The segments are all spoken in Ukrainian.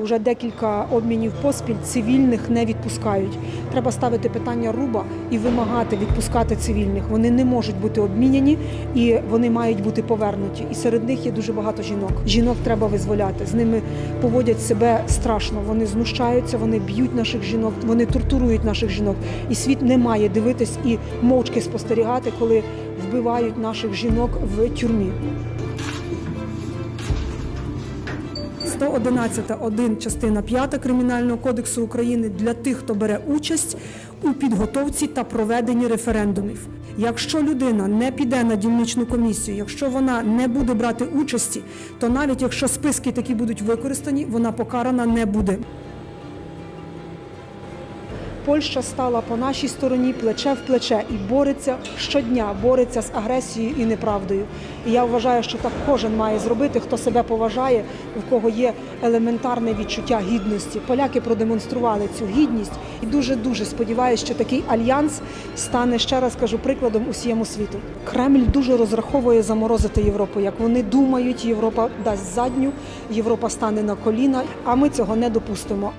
Уже декілька обмінів поспіль цивільних не відпускають. Треба ставити питання руба і вимагати відпускати цивільних. Вони не можуть бути обміняні і вони мають бути повернуті. І серед них є дуже багато жінок. Жінок треба визволяти. З ними поводять себе страшно. Вони знущаються, вони б'ють наших жінок, вони тортурують наших жінок. І світ не має дивитись і мовчки спостерігати, коли вбивають наших жінок в тюрмі. 111.1 частина 5 Кримінального кодексу України для тих, хто бере участь у підготовці та проведенні референдумів. Якщо людина не піде на дільничну комісію, якщо вона не буде брати участі, то навіть якщо списки такі будуть використані, вона покарана не буде. Польща стала по нашій стороні плече в плече і бореться щодня, бореться з агресією і неправдою. І я вважаю, що так кожен має зробити, хто себе поважає, в кого є елементарне відчуття гідності. Поляки продемонстрували цю гідність і дуже дуже сподіваюся, що такий альянс стане ще раз кажу прикладом усієму світу. Кремль дуже розраховує заморозити Європу. Як вони думають, Європа дасть задню, Європа стане на коліна, а ми цього не допустимо.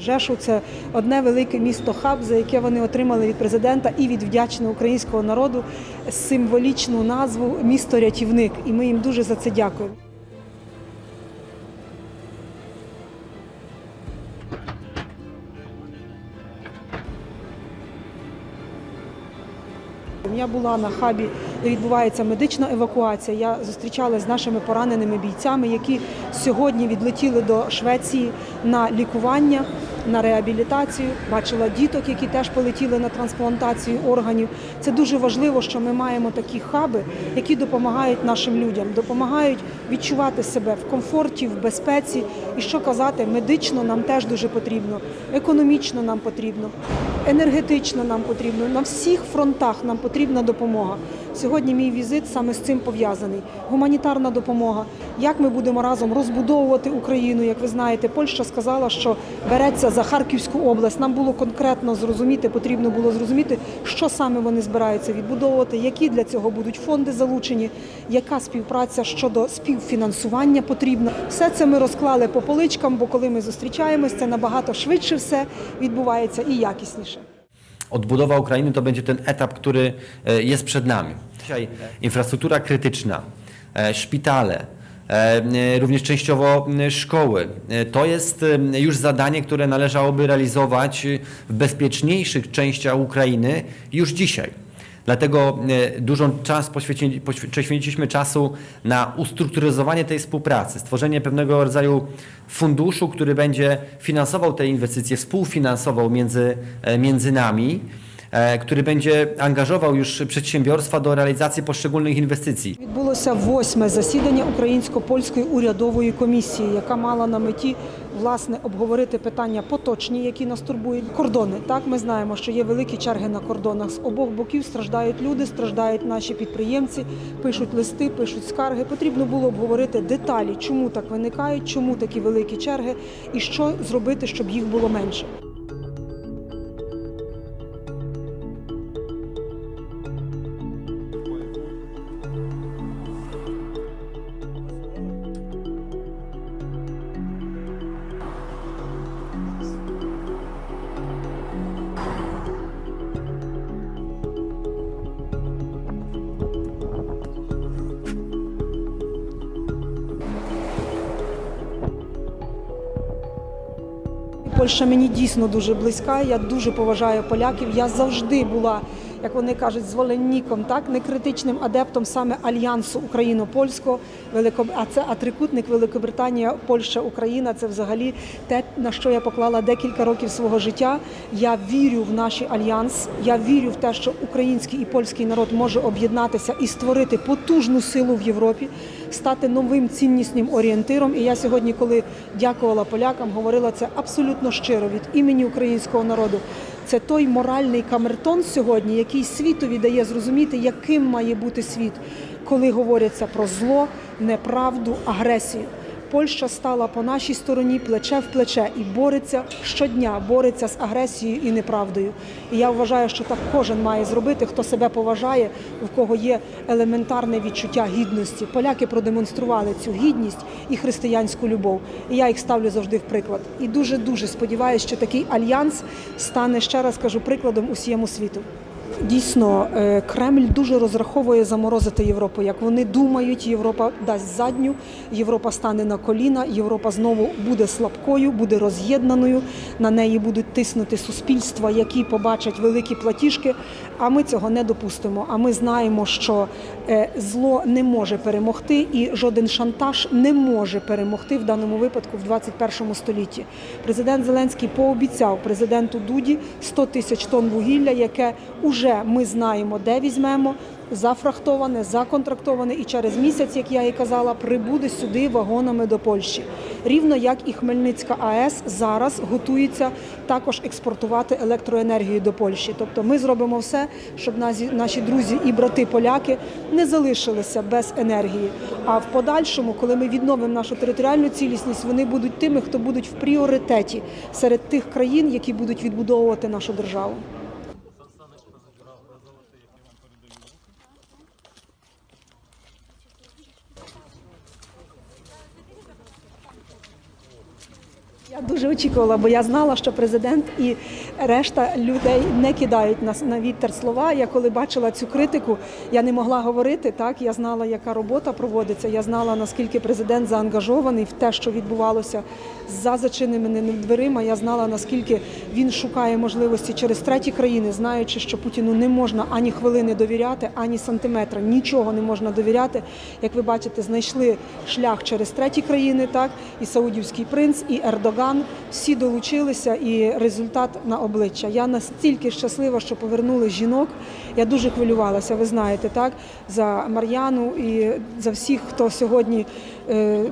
Жешу це одне велике місто хаб, за яке вони отримали від президента і від вдячного українського народу символічну назву місто рятівник. І ми їм дуже за це дякуємо. Я була на хабі, де відбувається медична евакуація. Я зустрічалася з нашими пораненими бійцями, які сьогодні відлетіли до Швеції на лікування, на реабілітацію. Бачила діток, які теж полетіли на трансплантацію органів. Це дуже важливо, що ми маємо такі хаби, які допомагають нашим людям, допомагають відчувати себе в комфорті, в безпеці. І що казати, медично нам теж дуже потрібно, економічно нам потрібно, енергетично нам потрібно. На всіх фронтах нам потрібна допомога. Сьогодні мій візит саме з цим пов'язаний. Гуманітарна допомога. Як ми будемо разом розбудовувати Україну? Як ви знаєте, Польща сказала, що береться за Харківську область. Нам було конкретно зрозуміти, потрібно було зрозуміти, що саме вони збираються відбудовувати, які для цього будуть фонди залучені, яка співпраця щодо співфінансування потрібна. Все це ми розклали по поличкам, бо коли ми зустрічаємось, це nabagато швидше все відбувається і якісніше. Odbudowa Ukrainy to będzie ten etap, który e, jest przed nami. Dzisiaj infrastruktura krytyczna, e, szpitale, e, również częściowo szkoły. To jest już zadanie, które należałoby realizować w bezpieczniejszych częściach Ukrainy już dzisiaj. Dlatego e, dużo czas poświęci, poświ- poświęciliśmy czasu na ustrukturyzowanie tej współpracy, stworzenie pewnego rodzaju funduszu, który będzie finansował te inwestycje, współfinansował między, e, między nami, który będzie angażował już przedsiębiorstwa do realizacji poszczególnych inwestycji. Відбулося восьме засідання українсько-польської урядової комісії, яка мала на меті власне обговорити питання поточні, які нас турбують. Кордони так ми знаємо, що є великі черги на кордонах. З обох боків страждають люди, страждають наші підприємці, пишуть листи, пишуть скарги. Потрібно було обговорити деталі, чому так виникають, чому такі великі черги, і що зробити, щоб їх було менше. Польща мені дійсно дуже близька. Я дуже поважаю поляків. Я завжди була, як вони кажуть, зволенніком, так не критичним адептом саме альянсу україно-польського. Велико... А це а трикутник Великобританія, Польща, Україна. Це взагалі те, на що я поклала декілька років свого життя. Я вірю в наш альянс. Я вірю в те, що український і польський народ може об'єднатися і створити потужну силу в Європі, стати новим ціннісним орієнтиром. І я сьогодні, коли дякувала полякам, говорила це абсолютно щиро від імені українського народу. Це той моральний камертон сьогодні, який світові дає зрозуміти, яким має бути світ, коли говориться про зло, неправду, агресію. Польща стала по нашій стороні плече в плече і бореться щодня, бореться з агресією і неправдою. І я вважаю, що так кожен має зробити, хто себе поважає, у кого є елементарне відчуття гідності. Поляки продемонстрували цю гідність і християнську любов. І я їх ставлю завжди в приклад. І дуже дуже сподіваюся, що такий альянс стане ще раз кажу прикладом усієму світу. Дійсно, е, Кремль дуже розраховує заморозити Європу. Як вони думають, Європа дасть задню, Європа стане на коліна, Європа знову буде слабкою, буде роз'єднаною. На неї будуть тиснути суспільства, які побачать великі платіжки. А ми цього не допустимо. А ми знаємо, що е, зло не може перемогти, і жоден шантаж не може перемогти в даному випадку в 21 столітті. Президент Зеленський пообіцяв президенту Дуді 100 тисяч тонн вугілля, яке уже ми знаємо, де візьмемо. Зафрахтоване, законтрактоване і через місяць, як я і казала, прибуде сюди вагонами до Польщі. Рівно як і Хмельницька АЕС зараз готується також експортувати електроенергію до Польщі. Тобто ми зробимо все, щоб наші друзі і брати поляки не залишилися без енергії. А в подальшому, коли ми відновимо нашу територіальну цілісність, вони будуть тими, хто будуть в пріоритеті серед тих країн, які будуть відбудовувати нашу державу. Дуже очікувала, бо я знала, що президент і решта людей не кидають нас на вітер слова. Я коли бачила цю критику, я не могла говорити. Так я знала, яка робота проводиться. Я знала наскільки президент заангажований в те, що відбувалося за зачиненими дверима. Я знала наскільки він шукає можливості через треті країни, знаючи, що Путіну не можна ані хвилини довіряти, ані сантиметра. Нічого не можна довіряти. Як ви бачите, знайшли шлях через треті країни, так і Саудівський принц, і Ердоган. Всі долучилися, і результат на обличчя. Я настільки щаслива, що повернули жінок. Я дуже хвилювалася. Ви знаєте, так за Мар'яну і за всіх, хто сьогодні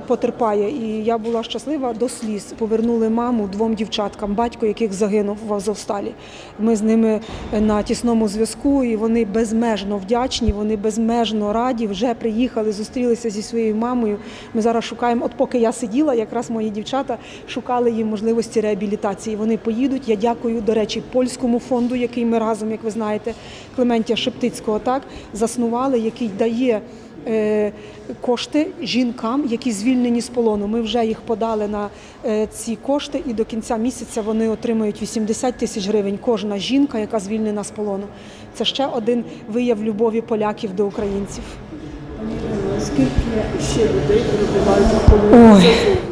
потерпає. І я була щаслива до сліз. Повернули маму двом дівчаткам, батько яких загинув в Азовсталі. Ми з ними на тісному зв'язку, і вони безмежно вдячні. Вони безмежно раді. Вже приїхали, зустрілися зі своєю мамою. Ми зараз шукаємо. От поки я сиділа, якраз мої дівчата шукали їм можливості реабілітації. Вони поїдуть. Я дякую, до речі, польському фонду, який ми разом, як ви знаєте, Клементія Шептицького так заснували, який дає. Е, Кошти жінкам, які звільнені з полону. Ми вже їх подали на е, ці кошти, і до кінця місяця вони отримають 80 тисяч гривень. Кожна жінка, яка звільнена з полону. Це ще один вияв любові поляків до українців. Скільки ще людей перебувають на полоні?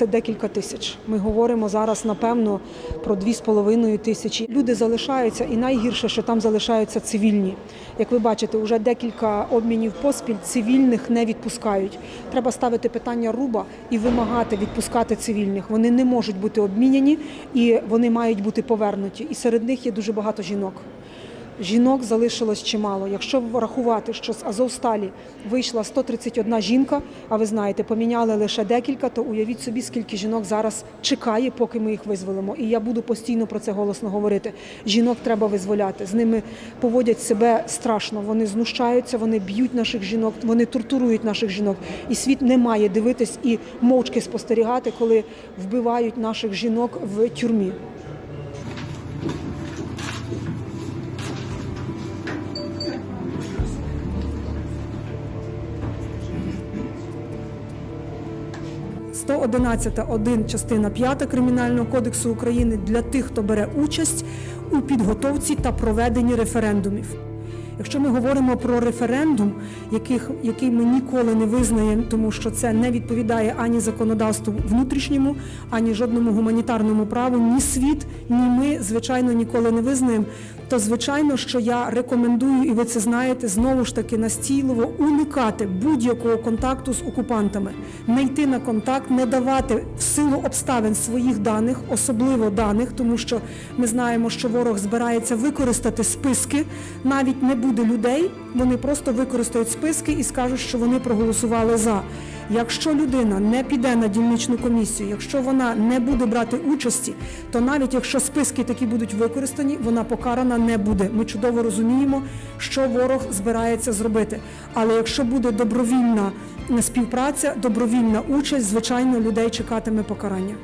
Це декілька тисяч. Ми говоримо зараз, напевно, про дві з половиною тисячі. Люди залишаються, і найгірше, що там залишаються цивільні. Як ви бачите, вже декілька обмінів поспіль цивільних не відпускають. Треба ставити питання руба і вимагати відпускати цивільних. Вони не можуть бути обміняні і вони мають бути повернуті. І серед них є дуже багато жінок. Жінок залишилось чимало. Якщо врахувати, що з Азовсталі вийшла 131 жінка, а ви знаєте, поміняли лише декілька, то уявіть собі, скільки жінок зараз чекає, поки ми їх визволимо. І я буду постійно про це голосно говорити. Жінок треба визволяти. З ними поводять себе страшно. Вони знущаються, вони б'ють наших жінок, вони тортурують наших жінок. І світ не має дивитись і мовчки спостерігати, коли вбивають наших жінок в тюрмі. – 111.1 частина 5 Кримінального кодексу України для тих, хто бере участь у підготовці та проведенні референдумів. Якщо ми говоримо про референдум, яких, який ми ніколи не визнаємо, тому що це не відповідає ані законодавству внутрішньому, ані жодному гуманітарному праву, ні світ, ні ми, звичайно, ніколи не визнаємо, то звичайно, що я рекомендую, і ви це знаєте, знову ж таки настійливо уникати будь-якого контакту з окупантами, не йти на контакт, не давати в силу обставин своїх даних, особливо даних, тому що ми знаємо, що ворог збирається використати списки, навіть не буде людей, вони просто використають списки і скажуть, що вони проголосували за. Якщо людина не піде на дільничну комісію, якщо вона не буде брати участі, то навіть якщо списки такі будуть використані, вона покарана не буде. Ми чудово розуміємо, що ворог збирається зробити. Але якщо буде добровільна співпраця, добровільна участь, звичайно, людей чекатиме покарання.